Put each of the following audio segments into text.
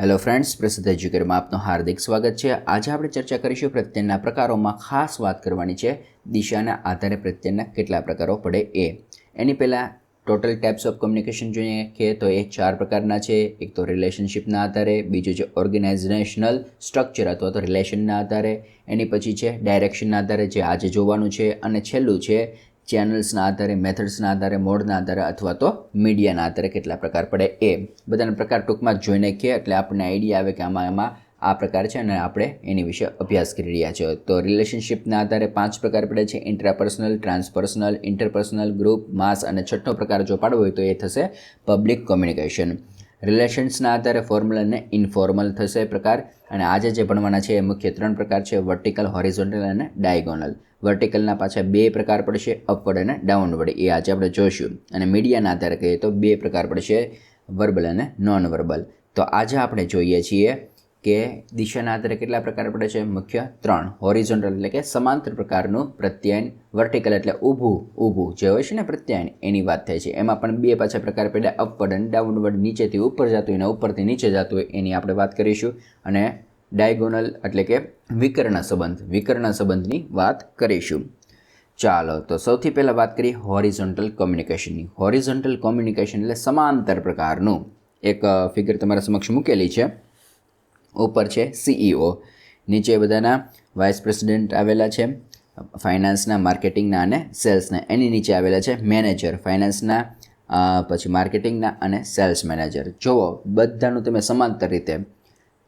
Hello friends પ્રસિદ્ધ એજ્યુકેરમાં આપનું હાર્દિક સ્વાગત છે. આજે આપણે ચર્ચા કરીશું પ્રત્યયના પ્રકારોમાં ખાસ વાત કરવાની છે. દિશાના આધારે પ્રત્યયના કેટલા પ્રકારો પડે એ. એની પહેલાં ટોટલ ટાઈપ્સ ઓફ કમ્યુનિકેશન જોઈએ કે તો એ ચાર પ્રકારના છે. એક તો રિલેશનશિપના આધારે, બીજું છે ઓર્ગેનાઇઝેશનલ સ્ટ્રક્ચર અથવા તો રિલેશનના આધારે, એની પછી છે ડાયરેક્શનના આધારે જે આજે જોવાનું છે અને છેલ્લું છે ચેનલ્સના આધારે મેથડ્સના આધારે મોડના આધારે અથવા તો મીડિયાના આધારે કેટલા પ્રકાર પડે એ બધાના પ્રકાર ટૂંકમાં જોઈને કે એટલે આપણને આઈડિયા આવે કે આમાં એમાં આ પ્રકાર છે અને આપણે એની વિશે અભ્યાસ કરી રહ્યા છીએ. તો રિલેશનશિપના આધારે પાંચ પ્રકાર પડે છે. ઇન્ટ્રાપર્સનલ ટ્રાન્સપર્સનલ ઇન્ટરપર્સનલ ગ્રુપ માસ અને છઠ્ઠો પ્રકાર જો પાડવો હોય તો એ થશે પબ્લિક કોમ્યુનિકેશન રિલેશન્સના આધારે ફોર્મલ અને ઇનફોર્મલ થશે પ્રકાર. અને આજે જે ભણવાના છે એ મુખ્ય ત્રણ પ્રકાર છે. વર્ટિકલ હોરિઝોન્ટલ અને ડાયગોનલ વર્ટિકલના પાછા બે પ્રકાર પડશે અપવર્ડ અને ડાઉનવર્ડ એ આજે આપણે જોઈશું. અને મીડિયાના આધારે કહીએ તો બે પ્રકાર પડશે વર્બલ અને નોન વર્બલ તો આજે આપણે જોઈએ છીએ કે દિશાના આધારે કેટલા પ્રકાર પડે છે? મુખ્ય ત્રણ. હોરિઝોન્ટલ એટલે કે સમાંતર પ્રકારનું પ્રત્યાયન. વર્ટિકલ એટલે ઊભું ઊભું. જે હોય છે ને પ્રત્યાયન, એની વાત થાય છે. એમાં પણ બે પાછા પ્રકાર પડ્યા. અપવર્ડ અને ડાઉનવર્ડ નીચેથી ઉપર જતું હોય અને ઉપરથી નીચે જતું હોય, એની આપણે વાત કરીશું. અને ડાયગોનલ એટલે કે વિકર્ણ સંબંધ, વિકર્ણ સંબંધની વાત કરીશું. ચાલો, તો સૌથી પહેલાં વાત કરીએ હોરિઝોન્ટલ કોમ્યુનિકેશનની. હોરિઝોન્ટલ કોમ્યુનિકેશન એટલે સમાંતર પ્રકારનું. એક ફિગર તમારા સમક્ષ મૂકેલી છે. ઉપર છે સીઈઓ નીચે બધાના વાઇસ પ્રેસિડેન્ટ આવેલા છે, ફાઇનાન્સના, માર્કેટિંગના અને સેલ્સના. એની નીચે આવેલા છે મેનેજર, ફાઇનાન્સના પછી માર્કેટિંગના અને સેલ્સ મેનેજર. જુઓ, બધાનું તમે સમાંતર રીતે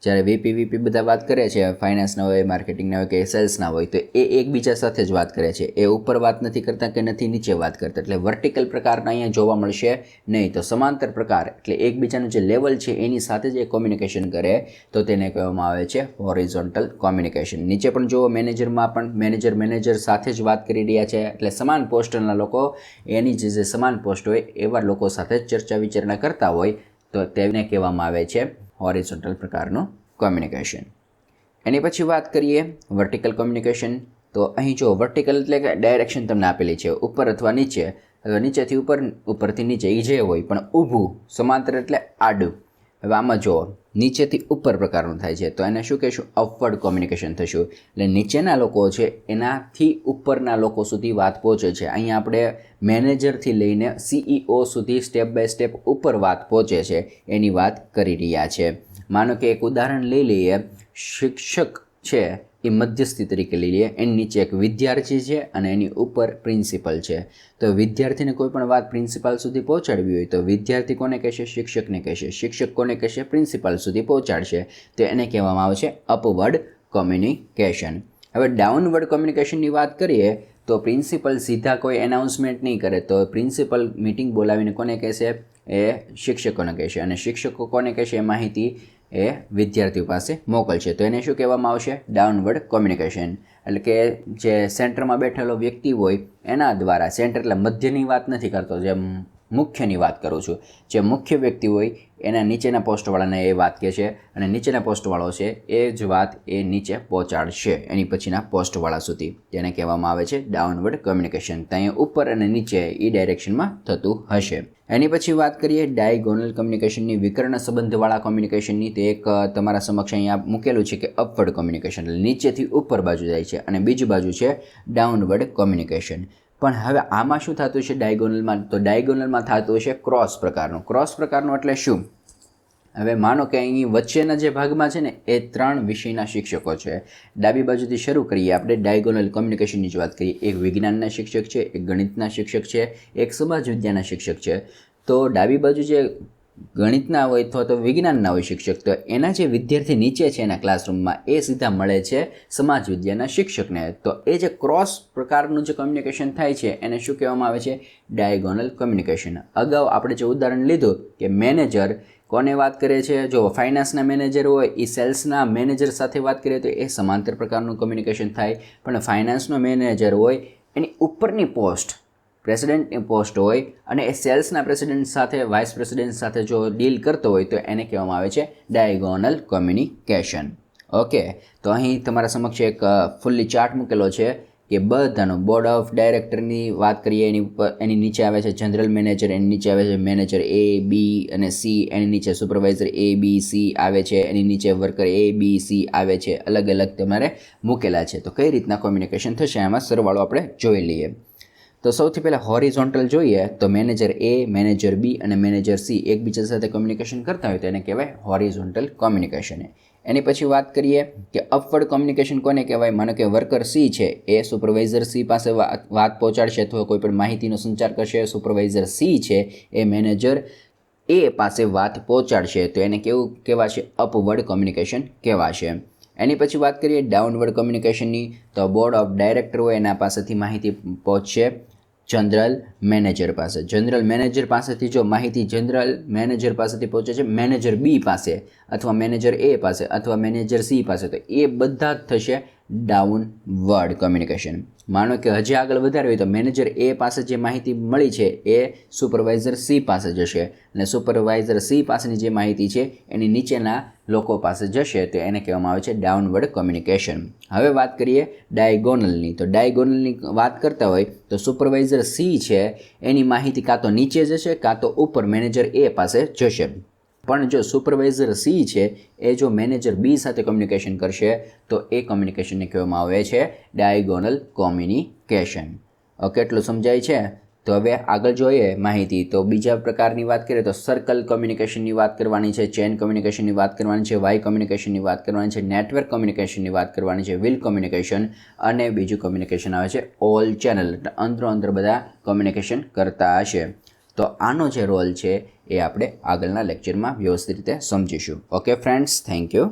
જ્યારે વીપી વીપી બધા વાત કરે છે ફાઇનાન્સના હોય માર્કેટિંગના હોય કે સેલ્સના હોય, તો એ એકબીજા સાથે જ વાત કરે છે. એ ઉપર વાત નથી કરતા કે નથી, નીચે વાત કરતા. એટલે વર્ટિકલ પ્રકારના અહીંયા જોવા મળશે નહીં. તો સમાંતર પ્રકાર, એટલે એકબીજાનું જે લેવલ છે, એની સાથે જ એ કોમ્યુનિકેશન કરે, તો તેને કહેવામાં આવે છે હોરિઝોન્ટલ કોમ્યુનિકેશન નીચે પણ જુઓ મેનેજરમાં પણ મેનેજર મેનેજર સાથે જ વાત કરી રહ્યા છે. એટલે સમાન પોસ્ટના લોકો, એની જે જે સમાન પોસ્ટ હોય, એવા લોકો સાથે ચર્ચા વિચારણા કરતા હોય, તો તેને કહેવામાં આવે છે હોરિઝોન્ટલ પ્રકારનું કોમ્યુનિકેશન એની પછી વાત કરીએ વર્ટિકલ કોમ્યુનિકેશન તો અહીં જો વર્ટિકલ એટલે કે ડાયરેક્શન તમને આપેલી છે, ઉપર અથવા નીચે અથવા નીચેથી ઉપર, ઉપરથી નીચે એ જે હોય, પણ ઊભું, સમાંતર એટલે આડું. હવે આમાં જો નીચેથી ઉપર પ્રકારનું થાય છે, તો એને શું કહેશું? અપવર્ડ કોમ્યુનિકેશન થશું. એટલે નીચેના લોકો છે, એનાથી ઉપરના લોકો સુધી વાત પહોંચે છે. અહીંયા આપણે મેનેજરથી લઈને સીઈઓ સુધી સ્ટેપ બાય સ્ટેપ ઉપર વાત પહોંચે છે, એની વાત કરી રહ્યા છે. માનો કે એક ઉદાહરણ લઈ લઈએ. શિક્ષક છે એ મધ્યસ્થી તરીકે લઈ લઈએ. એની નીચે એક વિદ્યાર્થી છે અને એની ઉપર પ્રિન્સિપલ છે. તો વિદ્યાર્થીને કોઈ પણ વાત પ્રિન્સિપાલ સુધી પહોંચાડવી હોય તો વિદ્યાર્થી કોને કહેશે? શિક્ષકને કહેશે. શિક્ષક કોને કહેશે? પ્રિન્સિપાલ સુધી પહોંચાડશે. તો એને કહેવામાં આવે છે અપવર્ડ કોમ્યુનિકેશન. હવે ડાઉનવર્ડ કોમ્યુનિકેશનની વાત કરીએ તો પ્રિન્સિપલ સીધા કોઈ એનાઉન્સમેન્ટ નહીં કરે. તો પ્રિન્સિપલ મિટિંગ બોલાવીને કોને કહેશે? એ શિક્ષકોને કહેશે અને શિક્ષકો કોને કહેશે એ માહિતી એ વિદ્યાર્થીઓ પાસે મોકલશે. તો એને શું કહેવામાં આવશે? ડાઉનવર્ડ કોમ્યુનિકેશન એટલે કે જે સેન્ટરમાં બેઠેલો વ્યક્તિ હોય, એના દ્વારા સેન્ટર એટલે મધ્યની વાત નથી કરતો, જેમ મુખ્યની વાત કરું છું. જે મુખ્ય વ્યક્તિ હોય, એના નીચેના પોસ્ટવાળાને એ વાત કહે છે અને નીચેના પોસ્ટવાળો છે, એ જ વાત એ નીચે પહોંચાડશે. એની પછીના પોસ્ટવાળા સુધી તેને કહેવામાં આવે છે ડાઉનવર્ડ કોમ્યુનિકેશન ત્યાં ઉપર અને નીચે એ ડાયરેક્શનમાં થતું હશે. એની પછી વાત કરીએ ડાયગોનલ કોમ્યુનિકેશનની વિકર્ણ સંબંધવાળા કોમ્યુનિકેશનની તે એક તમારા સમક્ષ અહીંયા મૂકેલું છે કે અપવર્ડ કોમ્યુનિકેશન નીચેથી ઉપર બાજુ જાય છે અને બીજી બાજુ છે ડાઉનવર્ડ કોમ્યુનિકેશન પણ હવે આમાં શું થતું છે ડાયગોનલમાં? તો ડાયગોનલમાં થતું છે ક્રોસ પ્રકારનું. ક્રોસ પ્રકારનું એટલે શું? હવે માનો કે અહીં વચ્ચેના જે ભાગમાં છે ને, એ ત્રણ વિષયના શિક્ષકો છે. ડાબી બાજુથી શરૂ કરીએ આપણે ડાયગોનલ કોમ્યુનિકેશનની જ વાત કરીએ. એક વિજ્ઞાનના શિક્ષક છે, એક ગણિતના શિક્ષક છે, એક સમાજ વિદ્યાના શિક્ષક છે. તો ડાબી બાજુ જે ગણિતના હોય અથવા તો વિજ્ઞાનના હોય શિક્ષક, તો એના જે વિદ્યાર્થી નીચે છે એના ક્લાસરૂમમાં એ સીધા મળે છે સમાજ વિદ્યાના શિક્ષકને. તો એ જે ક્રોસ પ્રકારનું જે કોમ્યુનિકેશન થાય છે, એને શું કહેવામાં આવે છે? ડાયગોનલ કોમ્યુનિકેશન અગાઉ આપણે જે ઉદાહરણ લીધું કે મેનેજર કોને વાત કરે છે? જો ફાઇનાન્સના મેનેજર હોય એ સેલ્સના મેનેજર સાથે વાત કરીએ તો એ સમાંતર પ્રકારનું કમ્યુનિકેશન થાય. પણ ફાઇનાન્સનો મેનેજર હોય, એની ઉપરની પોસ્ટ પ્રેસિડેન્ટની પોસ્ટ હોય અને એ સેલ્સના પ્રેસિડેન્ટ સાથે, વાઇસ પ્રેસિડેન્ટ સાથે જો ડીલ કરતો હોય તો એને કહેવામાં આવે છે ડાયગોનલ કોમ્યુનિકેશન. ઓકે, તો અહીં તમારા સમક્ષ એક ફૂલ્લી ચાર્ટ મૂકેલો છે કે બધાનો બોર્ડ ઓફ ડાયરેક્ટરની વાત કરીએ, એની ઉપર, એની નીચે આવે છે જનરલ મેનેજર, એની નીચે આવે છે મેનેજર એ બી અને સી એની નીચે સુપરવાઇઝર એ બી સી આવે છે, એની નીચે વર્કર એ બી સી આવે છે અલગ અલગ તમારે મૂકેલા છે. તો કઈ રીતના કોમ્યુનિકેશન થશે? એમાં સરવાળો આપણે જોઈ લઈએ. તો સૌથી પહેલાં હોરિઝોન્ટલ જોઈએ તો મેનેજર એ મેનેજર બી અને મેનેજર સી એકબીજા સાથે કોમ્યુનિકેશન કરતા હોય તો એને કહેવાય હોરિઝોન્ટલ કોમ્યુનિકેશન એની પછી વાત કરીએ કે અપવર્ડ કોમ્યુનિકેશન કોને કહેવાય? માનો કે વર્કર સી છે, એ સુપરવાઇઝર સી પાસે વાત પહોંચાડશે અથવા કોઈ પણ માહિતીનો સંચાર કરશે સુપરવાઇઝર સી છે, એ મેનેજર એ પાસે વાત પહોંચાડશે, તો એને કેવું કહેવાશે? અપવર્ડ કોમ્યુનિકેશન કહેવાશે. એની પછી વાત કરીએ ડાઉનવર્ડ કોમ્યુનિકેશનની તો બોર્ડ ઓફ ડાયરેક્ટર હોય એના પાસેથી માહિતી પહોંચશે. જનરલ મેનેજર પાસે. જનરલ મેનેજર પાસેથી જો માહિતી જનરલ મેનેજર પાસેથી પહોંચે છે, મેનેજર બી પાસે અથવા મેનેજર એ પાસે અથવા મેનેજર સી પાસે, તો એ બધા જ થશે ડાઉનવર્ડ કોમ્યુનિકેશન માનો કે હજી આગળ વધારવી તો મેનેજર એ પાસે જે માહિતી મળી છે એ સુપરવાઇઝર સી પાસે જશે. અને સુપરવાઇઝર સી પાસેની જે માહિતી છે એની નીચેના લોકો પાસે જશે તો એને કહેવામાં આવે છે ડાઉનવર્ડ કોમ્યુનિકેશન હવે વાત કરીએ ડાયગોનલની તો ડાયગોનલની વાત કરતા હોય તો સુપરવાઇઝર સી છે, એની માહિતી કાં તો નીચે જશે, કાં તો ઉપર મેનેજર એ પાસે જશે. પણ જો સુપરવાઇઝર સી છે, એ જો મેનેજર બી સાથે કોમ્યુનિકેશન કરશે, તો એ કોમ્યુનિકેશનને કહેવામાં આવે છે ડાયગોનલ કોમ્યુનિકેશન કેટલું સમજાય છે? તો હવે આગળ જોઈએ માહિતી. તો બીજા પ્રકારની વાત કરીએ તો સર્કલ કોમ્યુનિકેશનની વાત કરવાની છે ચેન કોમ્યુનિકેશનની વાત કરવાની છે વાય કોમ્યુનિકેશનની વાત કરવાની છે નેટવર્ક કોમ્યુનિકેશનની વાત કરવાની છે વિલ કોમ્યુનિકેશન અને બીજું કોમ્યુનિકેશન આવે છે ઓલ ચેનલ અંદરો અંદર બધા કોમ્યુનિકેશન કરતા હશે. તો આનો જે રોલ છે એ આપણે આગળના લેક્ચરમાં વ્યવસ્થિત રીતે સમજીશું. Okay friends thank you